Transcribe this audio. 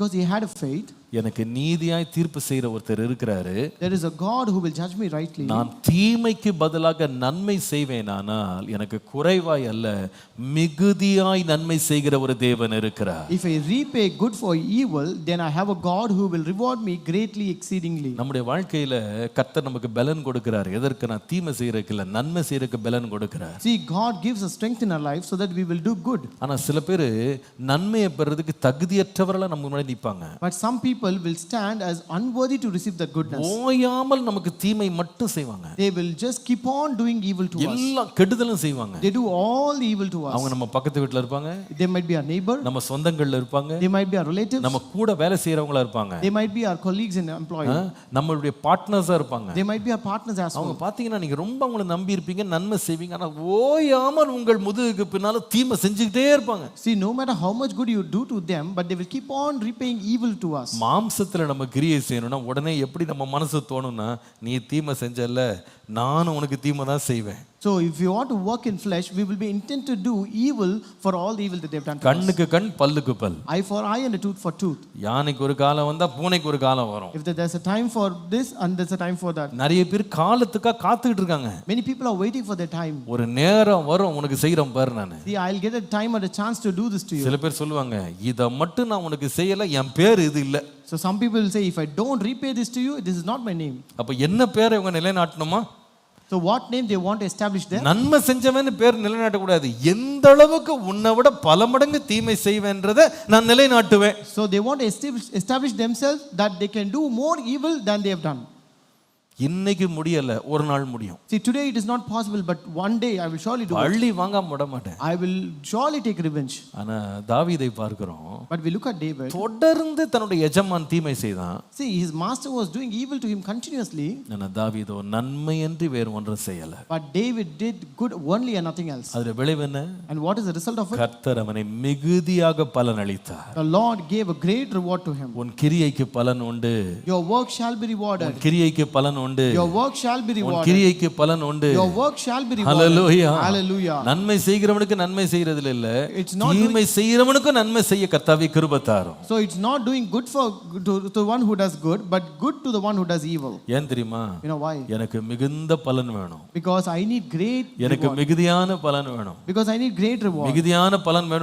because he had a faith. எனக்கு நீதியாய் தீர்ப்பு செய்யற ஒருத்தர் இருக்கிறாரு There is a God who will judge me rightly. நான் தீமைக்கு பதிலாக நன்மை செய்வேனானால் எனக்கு குறைவாய் அல்ல மிகுதியாய் நன்மை செய்கிற ஒரு தேவன் இருக்கிறார் If I repay good for evil, then I have a God who will reward me greatly exceedingly. நம்முடைய வாழ்க்கையில கர்த்தர் நமக்கு பலன் கொடுக்கிறார் எதற்கு நான் தீமை செய்யறதுக்கு இல்ல நன்மை செய்யறதுக்கு பலன் கொடுக்கிறார் See, God gives us strength in our life so that we will do good. ஆனா சில பேர் நன்மையை பெறதுக்கு தகுதியற்றவர்களா நம்ம முன்னாடி நிப்பாங்க But some people will stand as unworthy to receive that goodness. ஓயாமல் நமக்கு தீமை மட்டும் செய்வாங்க They will just keep on doing evil to us. எல்லாம் கெடுதலும் செய்வாங்க They do all the evil to us. அவங்க நம்ம பக்கத்து வீட்டுல இருப்பாங்க They might be our neighbor, நம்ம சொந்தங்கள்ல இருப்பாங்க they might be our relatives, நம்ம கூட வேலை செய்யறவங்களா இருப்பாங்க they might be our colleagues and employees, ஆ, நம்மளுடைய பார்ட்னர்ஸா இருப்பாங்க they might be our partners as அவங்க. பாத்தீங்கன்னா நீங்க ரொம்ப அவங்கள நம்பி இருப்பீங்க நன்மை செய்வீங்க ஆனா ஓயாமல் உங்கள் முதுகுக்கு பின்னால தீமை செஞ்சுக்கிட்டே இருப்பாங்க See, no matter how much good you do to them, but they will keep on repaying evil to us. மாம்சத்தில் நம்ம கிரியை செய்யணும்னா உடனே எப்படி நம்ம மனசு தோணும்னா நீ தீமை செஞ்சல நானும் உனக்கு தீமை தான் செய்வேன். So, if you want to work in flesh, we will be intent to do evil for all the evil that they've done to us. கண்ணுக்கு கண் பல்லுக்கு பல் Eye for eye and a tooth for tooth. யானைக்கு ஒரு காலம் வந்தா பூனைக்கு ஒரு காலம் வரும் If there's a time for this and there's a time for that. நிறைய பேர் காலத்துக்கா காத்துக்கிட்டு இருக்காங்க Many people are waiting for their time. ஒரு நேரம் வரும் உனக்கு செய்யறேன் பாரு நான் See, I'll get a time and a chance to do this to you. சில பேர் சொல்லுவாங்க இதை மட்டும் நான் உனக்கு செய்யல என் பேர் இது இல்ல So, some people will say, if I don't repay this to you, this is not my name. அப்ப என்ன பேரை இவங்க நிலைநாட்டணுமா So, what name they want to establish there? நன்மை செஞ்சவன் பேர் நிலைநாட்டக்கூடாது எந்த அளவுக்கு உன்னை விட பல மடங்கு தீமை செய்வேன்றதை நான் நிலைநாட்டுவேன் So, they want to establish, establish themselves that they can do more evil than they have done. இன்னைக்கு முடியல ஒரு நாள் முடியும் See, today it is not possible, but one day I will surely do. அள்ளி வாங்காம விட மாட்டேன் I will surely take revenge. ஆனா தாவீதை பார்க்கிறோம் But we look at David. தொடர்ந்து தன்னுடைய எஜமான் தீமை செய்தான் See, his master was doing evil to him continuously, ஆனா தாவீதோ நன்மையன்றி வேறு ஒன்றும் செய்யல but David did good only and nothing else. அதுல விளைவு என்ன And what is the result of it? கர்த்தர் அவனை மிகுதியாக பலன் அளித்தார் The Lord gave a great reward to him. உன் கிரியைக்கு பலன் உண்டு Your work shall be rewarded. உன் கிரியைக்கு பலன் உண்டு Your work shall be rewarded. கிரியைக்கு பலன் உண்டு Your work shall be rewarded. Hallelujah Hallelujah. நன்மை செய்கிறவனுக்கு நன்மை செய்யறதுல இல்ல தீமை செய்கிறவனுக்கும் நன்மை செய்ய கர்த்தாவே கிருபை தாரும் So it's not doing good for to, to one who does good, but good to the one who does evil. ஏன் தெரியுமா You know why? எனக்கு மிகுந்த பலன் வேணும் Because I need great எனக்கு மிகுதியான பலன் வேணும் because I need great reward. மிகுதியான பலன் வேணும்